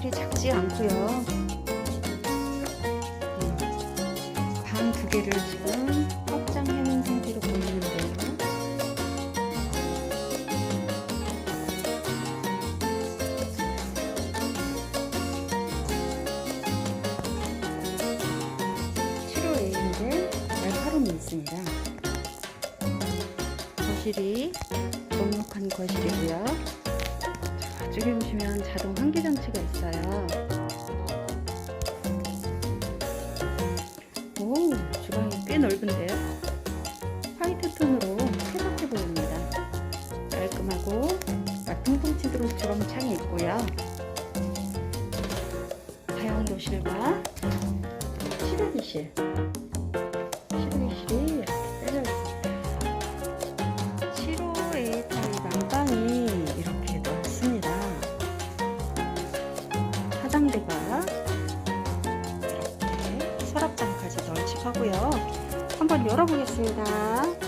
넓지 않고요. 방두 개를 지금 확장해 놓은 상태로 보이는데요. 날카로움이 있습니다. 거실이 넉넉한 거실이고요. 저쪽에 보시면 자동 환기 장치가 있어요. 오, 주방이 꽤 넓은데요. 화이트 톤으로 쾌적해 보입니다. 깔끔하고 통풍 치도록 주방 창이 있고요. 사용도실과 실외기실, 3대가 이렇게 서랍장까지 널찍하고요. 한번 열어보겠습니다.